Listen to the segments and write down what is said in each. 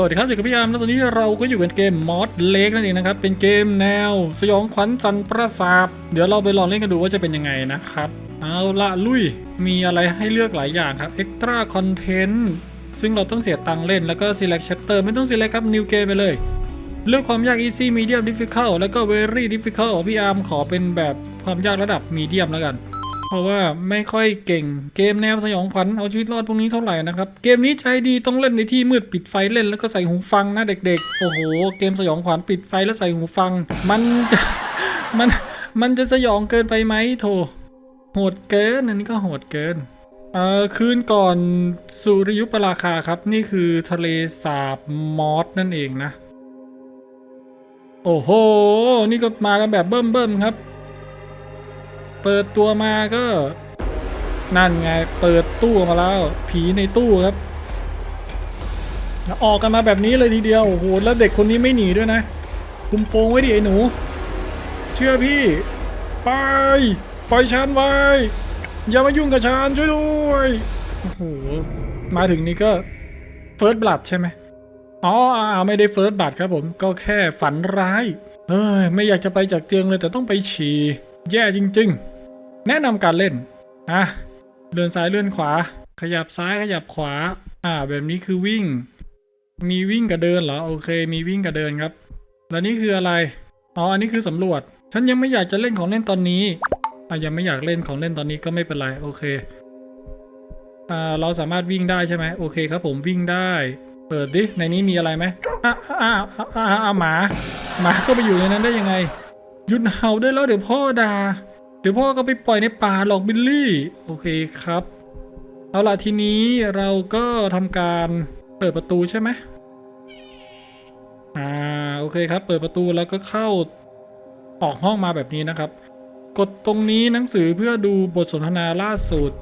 สวัสดีครับอยู่กับพี่อาร์มแล้วตอนนี้เราก็อยู่กันเกมมอสเล็กนั่นเองนะครับ เป็นเกมแนว สยองขวัญสันประสาทเดี๋ยวเราไปลองเล่นกันดูว่าจะเป็นยังไงนะครับ เอาละลุย มีอะไรให้เลือกหลายอย่างครับ Extra Content ซึ่งเราต้องเสียตังค์เล่นแล้วก็ Select Chapter ไม่ต้อง Select ครับ New Game ไปเลย เลือกความยาก Easy Medium Difficult แล้วก็ Very Difficult พี่อาร์มขอเป็นแบบความยากระดับ Medium แล้วกัน เพราะว่าไม่ค่อยเก่งเกมแนวสยองขวัญเอาชีวิตรอดพวกนี้เท่าไหร่นะครับ เกมนี้ใจดีต้องเล่นในที่มืดปิดไฟเล่นแล้วก็ใส่หูฟังนะเด็กๆ โอ้โห เกมสยองขวัญปิดไฟแล้วใส่หูฟัง มันจะมันมันจะสยองเกินไปไหมโถโหดเกินอันนี้ก็โหดเกินเอ่อคืนก่อนสุริยุปราคาครับนี่คือทะเลสาบมอสนั่นเองนะ โอ้โห นี่ก็มากันแบบเบิ่มๆครับ เปิดตัวมาก็นั่นไงเปิดตู้มาแล้ว ผีในตู้ครับ ออกกันมาแบบนี้เลยทีเดียวโอ้โหแล้วเด็กคนนี้ไม่หนีด้วยนะคุมโปงไว้ดิไอ้หนู เชื่อพี่ ไปปล่อยฉันไว้ อย่ามายุ่งกับฉันช่วยด้วยโอ้โหมาถึงนี่ก็เฟิร์สบลัดใช่ไหมอ๋อไม่ได้เฟิร์สบัตครับผมก็แค่ฝันร้ายเอ้ยไม่อยากจะไปจากเตียงเลยแต่ต้องไปฉี่ แย่จริง ๆ แนะนำการเล่นอะเลื่อนซ้ายเลื่อนขวา ขยับซ้ายขยับขวา อ่า แบบนี้คือวิ่ง มีวิ่งกับเดินเหรอโอเค มีวิ่งกับเดินครับ แล้วนี่คืออะไรอ๋ออันนี้คือสำรวจ ฉันยังไม่อยากจะเล่นของเล่นตอนนี้อะยังไม่อยากเล่นของเล่นตอนนี้ก็ไม่เป็นไรโอเคอ่าเราสามารถวิ่งได้ใช่ไหมโอเคครับผมวิ่งได้ เปิดดิในนี้มีอะไรไหมอะอะอะอะอะอะหมา หมาเข้าไปอยู่ในนั้นได้ยังไง หยุดเห่าได้แล้วเดี๋ยวพ่อด่า เดี๋ยวพ่อก็ไปปล่อยในป่าหรอกบิลลี่ โอเคครับ เอาล่ะทีนี้เราก็ทำการเปิดประตูใช่ไหมอ่าโอเคครับ เปิดประตูแล้วก็เข้าออกห้องมาแบบนี้นะครับ กดตรงนี้หนังสือเพื่อดูบทสนทนาล่าสุด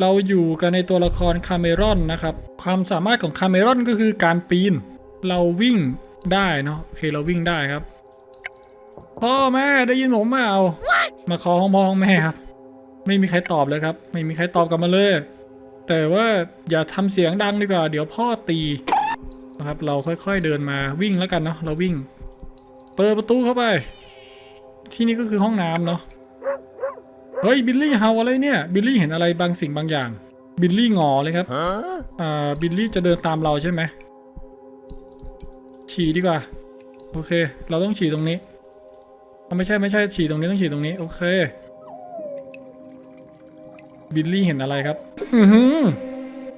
เราอยู่กันในตัวละครคาเมรอนนะครับ ความสามารถของคาเมรอนก็คือการปีน เราวิ่งได้เนาะโอเคเราวิ่งได้ครับ พ่อแม่ได้ยินผมเปล่ามาขอห้องมองแม่ครับ ไม่มีใครตอบเลยครับ ไม่มีใครตอบกลับมาเลย แต่ว่าอย่าทำเสียงดังดีกว่า เดี๋ยวพ่อตีนะครับ เราค่อยๆเดินมาวิ่งแล้วกันเนาะเราวิ่ง เปิดประตูเข้าไป ที่นี่ก็คือห้องน้ำเนาะเฮ้ยบิลลี่เฮาอะไรเนี่ยบิลลี่เห็นอะไรบางสิ่งบางอย่างบิลลี่งอเลยครับอ่าบิลลี่จะเดินตามเราใช่ไหมฉี่ดีกว่า โอเค เราต้องฉี่ตรงนี้ เอาไม่ใช่ไม่ใช่ฉี่ตรงนี้ต้องฉี่ตรงนี้ โอเค บิลลี่เห็นอะไรครับ อือหือ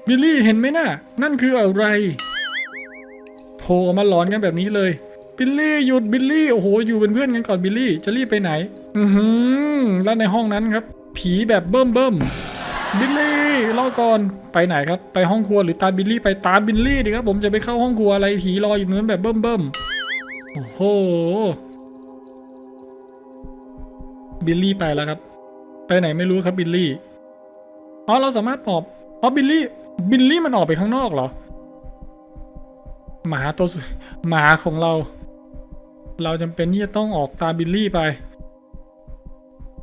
บิลลี่เห็นไหมน่ะ นั่นคืออะไรโผล่มาหลอนกันแบบนี้เลย บิลลี่หยุดบิลลี่โอ้โหอยู่เป็นเพื่อนกันก่อนบิลลี่จะรีบไปไหน อือหือแล้วในห้องนั้นครับ ผีแบบเบิ่มเบิ่มบิลลี่รอก่อนไปไหนครับ ไปห้องครัวหรือตามบิลลี่ไปตามบิลลี่ดิครับ ผมจะไปเข้าห้องครัวอะไรผีรออยู่นั้นแบบเบิ่มเบิ่มโอ้โห บิลลี่ไปแล้วครับ ไปไหนไม่รู้ครับบิลลี่ อ๋อเราสามารถออก อ๋อบิลลี่ บิลลี่มันออกไปข้างนอกเหรอ หมาตัวหมาของเรา เราจำเป็นที่จะต้องออกตามบิลลี่ไป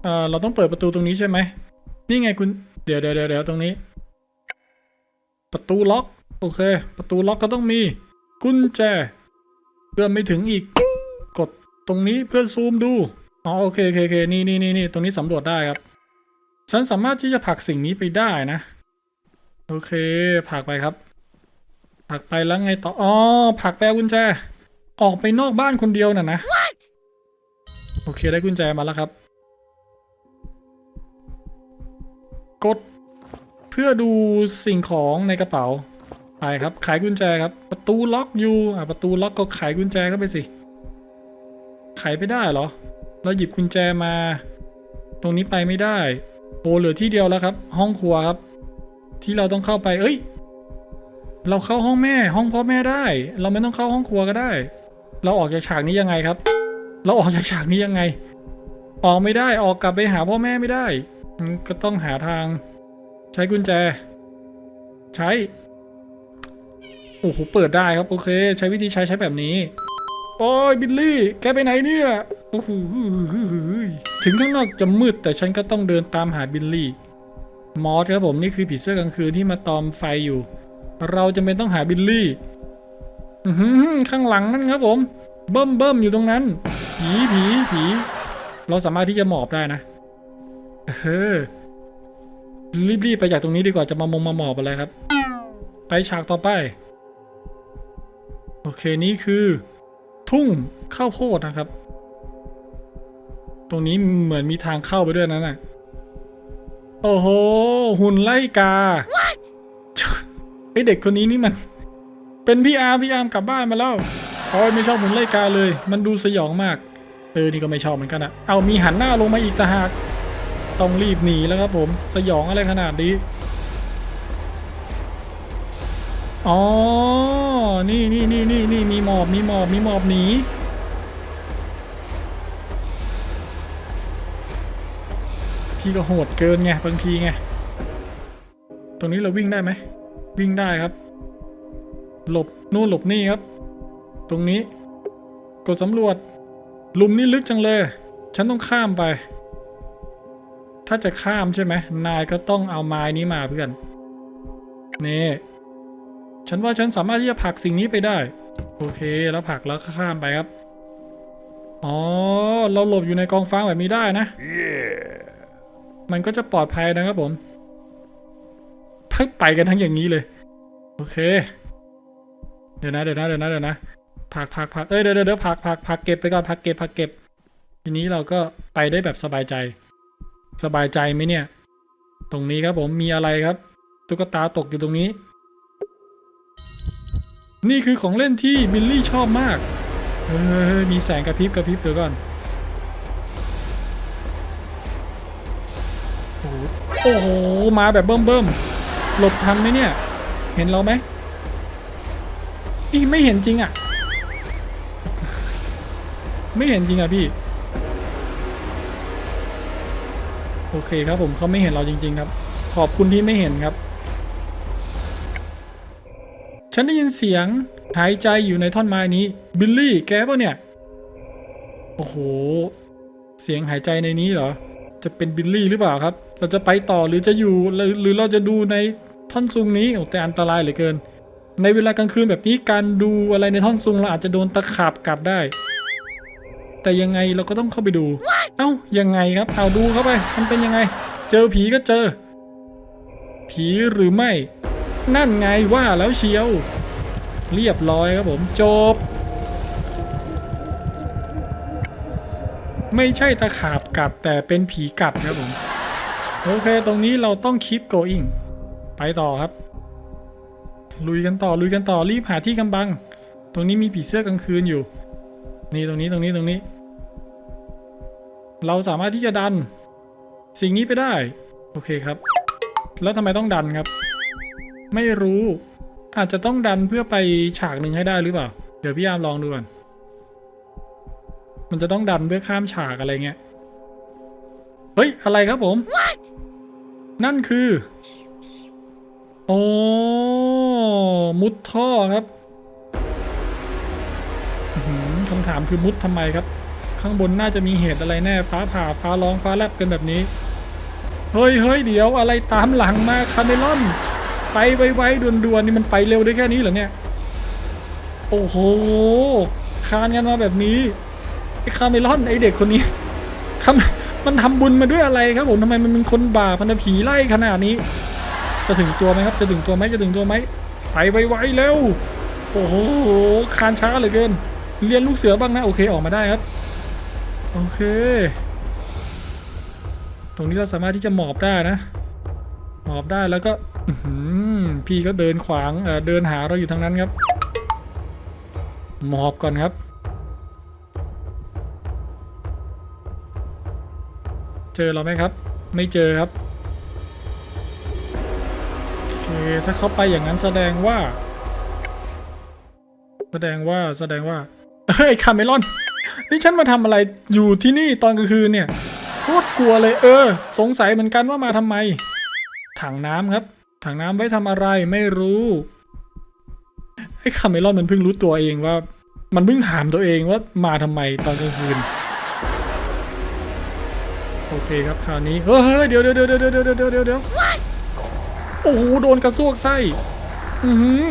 เอ่อเราต้องเปิดประตูตรงนี้ใช่ไหม นี่ไงคุณ เดี๋ยวเดี๋ยวเดี๋ยวตรงนี้ ประตูล็อก โอเค ประตูล็อกก็ต้องมี กุญแจเพื่อนไม่ถึงอีก กดตรงนี้เพื่อซูมดู อ๋อโอเคโอเคโอเคนี่นี่นี่นี่ตรงนี้สำรวจได้ครับ ฉันสามารถที่จะผลักสิ่งนี้ไปได้นะ โอเคผลักไปครับผลักไปแล้วไงต่ออ๋อผลักไปเอากุญแจ ออกไปนอกบ้านคนเดียวน่ะนะ โอเคได้กุญแจมาแล้วครับ กด เพื่อดูสิ่งของในกระเป๋าไปครับขายกุญแจครับ ประตูล็อกอยู่อะประตูล็อกก็ไขกุญแจเข้าไปสิไขไม่ได้เหรอ เราหยิบกุญแจมา ตรงนี้ไปไม่ได้โอ้เหลือที่เดียวแล้วครับ ห้องครัวครับ ที่เราต้องเข้าไป เอ้ย เราเข้าห้องแม่ ห้องพ่อแม่ได้ เราไม่ต้องเข้าห้องครัวก็ได้ เราออกจากฉากนี้ยังไงครับ เราออกจากฉากนี้ยังไง ออกไม่ได้ออกกลับไปหาพ่อแม่ไม่ได้ ก็ต้องหาทาง ใช้กุญแจ ใช้โอ้โหเปิดได้ครับโอเค ใช้วิธีใช้ใช้แบบนี้โอ้ยบิลลี่ แกไปไหนเนี่ย โอ้โหถึงข้างนอกจะมืดแต่ฉันก็ต้องเดินตามหาบิลลี่ มอสครับผมนี่คือผีเสื้อกลางคืนที่มาตอมไฟอยู่ เราจะเป็นต้องหาบิลลี่ข้างหลังนั่นครับผม เบิ่มเบิ่มอยู่ตรงนั้น ผีผีผีเราสามารถที่จะหมอบได้นะเออรีบๆไปจากตรงนี้ดีกว่าจะมามงมาหมอบอะไรครับ ไปฉากต่อไป โอเคนี่คือ ทุ่งข้าวโพดนะครับ ตรงนี้เหมือนมีทางเข้าไปด้วยนั่นน่ะ โอ้โห หุ่นไล่กาไอเด็กคนนี้นี่มัน เป็นพี่อาร์มพี่อาร์มกลับบ้านมาแล้วโอ้ยไม่ชอบหุ่นไล่กาเลย มันดูสยองมากเออนี่ก็ไม่ชอบเหมือนกันอะเอามีหันหน้าลงมาอีกต่างหากต้องรีบหนีแล้วครับผม สยองอะไรขนาดนี้ อ๋อ นี่นี่นี่นี่นี่มีหมอบมีหมอบมีหมอบหนี พี่ก็โหดเกินไงบางทีไง ตรงนี้เราวิ่งได้ไหม วิ่งได้ครับ หลบนู่นหลบนี่ครับ ตรงนี้ กดสำรวจลุมนี่ลึกจังเลย ฉันต้องข้ามไป ถ้าจะข้ามใช่ไหม นายก็ต้องเอาไม้นี้มาเพื่อน นี่ ฉันว่าฉันสามารถที่จะผลักสิ่งนี้ไปได้ โอเค แล้วผลักแล้วข้ามไปครับ อ๋อ เราหลบอยู่ในกองฟางแบบนี้ได้นะ มันก็จะปลอดภัยนะครับผมไปกันทั้งอย่างนี้เลย โอเค เดี๋ยวนะ เดี๋ยวนะเดี๋ยวนะเดี๋ยวนะผักผักผักเอ้ยเดี๋ยวเดี๋ยวเดี๋ยวผักผักผักเก็บไปก่อนผักเก็บผักเก็บ ทีนี้เราก็ไปได้แบบสบายใจ สบายใจไหมเนี่ย ตรงนี้ครับผมมีอะไรครับ ตุ๊กตาตกอยู่ตรงนี้ นี่คือของเล่นที่บิลลี่ชอบมาก เออมีแสงกระพริบกระพริบเดี๋ยวก่อน โอ้โห มาแบบเบิ่มเบิ่มหลบทันไหมเนี่ย เห็นเราไหมพี่ไม่เห็นจริงอะ่ะ ไม่เห็นจริงอะพี่ โอเคครับผมเขาไม่เห็นเราจริง ๆ ครับ ขอบคุณที่ไม่เห็นครับ ฉันได้ยินเสียงหายใจอยู่ในท่อนไม้นี้ บิลลี่แกป่ะเนี่ย โอ้โห เสียงหายใจในนี้เหรอ จะเป็นบิลลี่หรือเปล่าครับ เราจะไปต่อหรือจะอยู่หรือเราจะดูในท่อนซุงนี้แต่อันตรายเหลือเกิน ในเวลากลางคืนแบบนี้การดูอะไรในท่อนซุงเราอาจจะโดนตะขาบกัดได้ แต่ยังไงเราก็ต้องเข้าไปดู เอ้ายังไงครับเอาดูเข้าไป มันเป็นยังไง เจอผีก็เจอ ผีหรือไม่ นั่นไงว่าแล้วเชียว เรียบร้อยครับผมจบ ไม่ใช่ตะขาบกัดแต่เป็นผีกัดครับผม โอเค ตรงนี้เราต้อง keep going ไปต่อครับ ลุยกันต่อ ลุยกันต่อ รีบหาที่กำบัง ตรงนี้มีผีเสื้อกลางคืนอยู่ นี่ตรงนี้ ตรงนี้ ตรงนี้ เราสามารถที่จะดัน สิ่งนี้ไปได้ โอเคครับ แล้วทำไมต้องดันครับ ไม่รู้ อาจจะต้องดันเพื่อไปฉากหนึ่งให้ได้หรือเปล่า เดี๋ยวพี่ยามลองดูก่อน มันจะต้องดันเพื่อข้ามฉากอะไรเงี้ย เฮ้ย อะไรครับผม นั่นคือโอ้มุดท่อครับคำถามคือมุดทำไมครับ ข้างบนน่าจะมีเหตุอะไรแน่ ฟ้าผ่าฟ้าร้องฟ้าแลบกันแบบนี้ เฮ้ยเฮ้ยเดี๋ยวอะไรตามหลังมาคาเมลอน ไปไวๆด่วนๆนี่มันไปเร็วได้แค่นี้เหรอเนี่ย โอ้โห คานกันมาแบบนี้ไอ้คาเมลอนไอ้เด็กคนนี้ทำ มันทำบุญมาด้วยอะไรครับผมทำไมมันเป็นคนบาปพันธผีไล่ขนาดนี้ จะถึงตัวไหมครับ จะถึงตัวไหมจะถึงตัวไหมไปไวๆเร็วโอ้โหคานช้าเหลือเกิน เรียนลูกเสือบ้างนะโอเคออกมาได้ครับ โอเค ตรงนี้เราสามารถที่จะหมอบได้นะ หมอบได้แล้วก็พี่ก็เดินขวางเอ่อเดินหาเราอยู่ทางนั้นครับ หมอบก่อนครับ เจอเราไหมครับ ไม่เจอครับโอเคถ้าเขาไปอย่างนั้นแสดงว่า แสดงว่าแสดงว่าเฮ้ยคาเมลอนนี่ฉันมาทำอะไรอยู่ที่นี่ตอนกลางคืนเนี่ยโคตรกลัวเลยเออ สงสัยเหมือนกันว่ามาทำไม ถังน้ำครับ ถังน้ำไว้ทำอะไรไม่รู้ไอ้คาเมลอนมันเพิ่งรู้ตัวเองว่า มันเพิ่งถามตัวเองว่ามาทำไมตอนกลางคืน โอเคครับคราวนี้เฮ้ยเดี๋ยวเดี๋ยวเดี๋ยวเดี๋ยวเดี๋ยวเดี๋ยวเดี๋ยวเดี๋ยวโอ้โหโดนกระซวกไส้อือหือ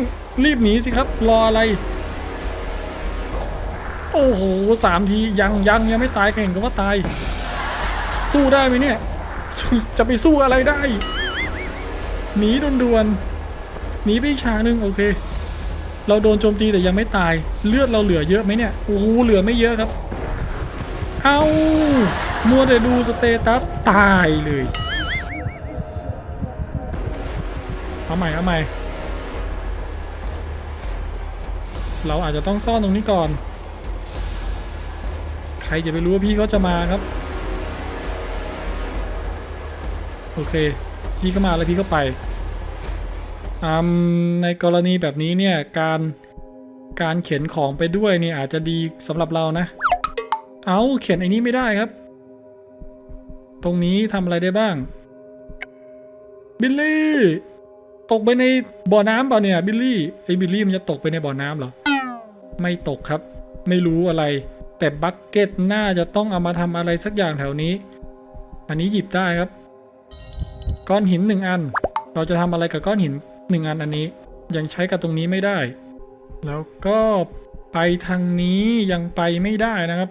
รีบหนีสิครับ รออะไร โอ้โหสามทียังยังยังไม่ตายเห็นก็ว่าตาย สู้ได้ไหมเนี่ย จะไปสู้อะไรได้ หนีด่วนๆหนีไปอีกฉากหนึ่งโอเค เราโดนโจมตีแต่ยังไม่ตาย เลือดเราเหลือเยอะไหมเนี่ย โอ้โหเหลือไม่เยอะครับ เอา มัวแต่ดูสเตตัสตายเลย เอาใหม่เอาใหม่ เราอาจจะต้องซ่อนตรงนี้ก่อน ใครจะไปรู้ว่าพี่เขาจะมาครับ โอเค พี่ก็มาแล้วพี่ก็ไปอืมในกรณีแบบนี้เนี่ยการการเข็นของไปด้วยเนี่ยอาจจะดีสำหรับเรานะ เอาเข็นไอ้นี้ไม่ได้ครับ ตรงนี้ทำอะไรได้บ้าง บิลลี่ ตกไปในบ่อน้ำเปล่าเนี่ย บิลลี่ไอ้บิลลี่มันจะตกไปในบ่อน้ำเหรอ ไม่ตกครับ ไม่รู้อะไร แต่บักเก็ตน่าจะต้องเอามาทำอะไรสักอย่างแถวนี้ อันนี้หยิบได้ครับ ก้อนหินหนึ่งอัน เราจะทำอะไรกับก้อนหินหนึ่งอันอันนี้ ยังใช้กับตรงนี้ไม่ได้ แล้วก็ไปทางนี้ยังไปไม่ได้นะครับ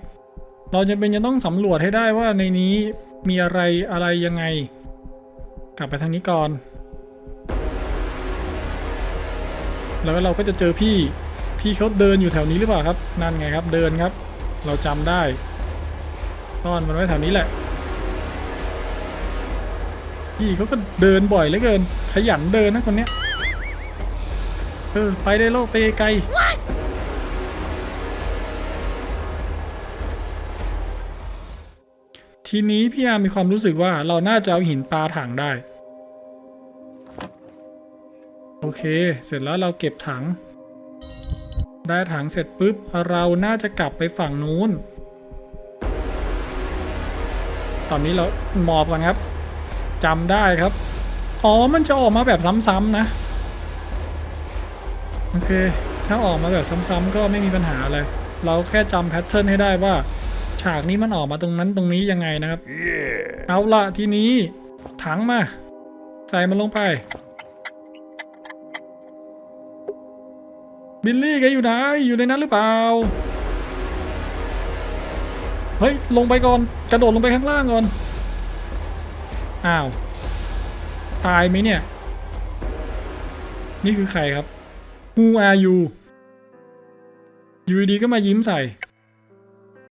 เราจะเป็นจะต้องสำรวจให้ได้ว่าในนี้ มีอะไรอะไรยังไง กลับไปทางนี้ก่อน แล้วเราก็จะเจอพี่พี่เขาเดินอยู่แถวนี้หรือเปล่าครับ นั่นไงครับเดินครับ เราจำได้ซ่อนมันไว้แถวนี้แหละ พี่เขาก็เดินบ่อยเหลือเกิน ขยันเดินนะคนเนี้ยเออไปได้โลกไปไกล ทีนี้พี่อาร์มมีความรู้สึกว่าเราน่าจะเอาหินปลาถังได้ โอเค เสร็จแล้วเราเก็บถัง ได้ถังเสร็จปุ๊บ เราน่าจะกลับไปฝั่งนู้น ตอนนี้เราหมอบกันครับจำได้ครับ อ๋อ มันจะออกมาแบบซ้ำๆนะ โอเค ถ้าออกมาแบบซ้ำๆก็ไม่มีปัญหาอะไร เราแค่จำแพทเทิร์นให้ได้ว่า ฉากนี้มันออกมาตรงนั้นตรงนี้ยังไงนะครับ เอาละทีนี้ถังมา ใส่มันลงไป บิลลี่แกอยู่ไหนอยู่ในนั้นหรือเปล่า เฮ้ย ลงไปก่อน กระโดดลงไปข้างล่างก่อน อ้าว ตายไหมเนี่ย นี่คือใครครับ Who are you อยู่ดีๆก็มายิ้มใส่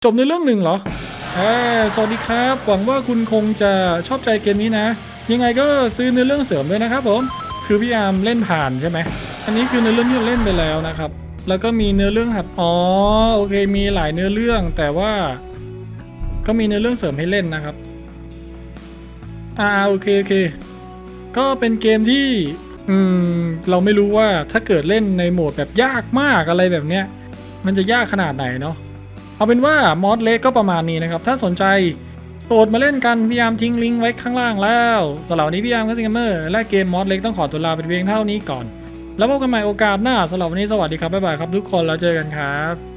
จบในเรื่องหนึ่งเหรอเออสวัสดีครับ หวังว่าคุณคงจะชอบใจเกมนี้นะ ยังไงก็ซื้อเนื้อเรื่องเสริมด้วยนะครับผม คือพี่อาร์มเล่นผ่านใช่ไหม อันนี้คือเนื้อเรื่องที่เราเล่นไปแล้วนะครับ แล้วก็มีเนื้อเรื่องหัด อ๋อ โอเค มีหลายเนื้อเรื่อง แต่ว่า ก็มีเนื้อเรื่องเสริมให้เล่นนะครับ อ่า โอเค โอเค ก็เป็นเกมที่ อืม เราไม่รู้ว่าถ้าเกิดเล่นในโหมดแบบยากมากอะไรแบบเนี้ย มันจะยากขนาดไหนเนาะ เอาเป็นว่ามอดเล็กก็ประมาณนี้นะครับ ถ้าสนใจโปรดมาเล่นกันพยายามทิ้งลิงก์ไว้ข้างล่างแล้วสำหรับวันนี้พี่ยามก็สเกมเมอร์และเกมมอดเล็กต้องขอตัวลาไปเพียงเท่านี้ก่อน แล้วพบกันใหม่โอกาสหน้าสำหรับวันนี้สวัสดีครับบ๊ายบายครับทุกคนแล้วเจอกันครับ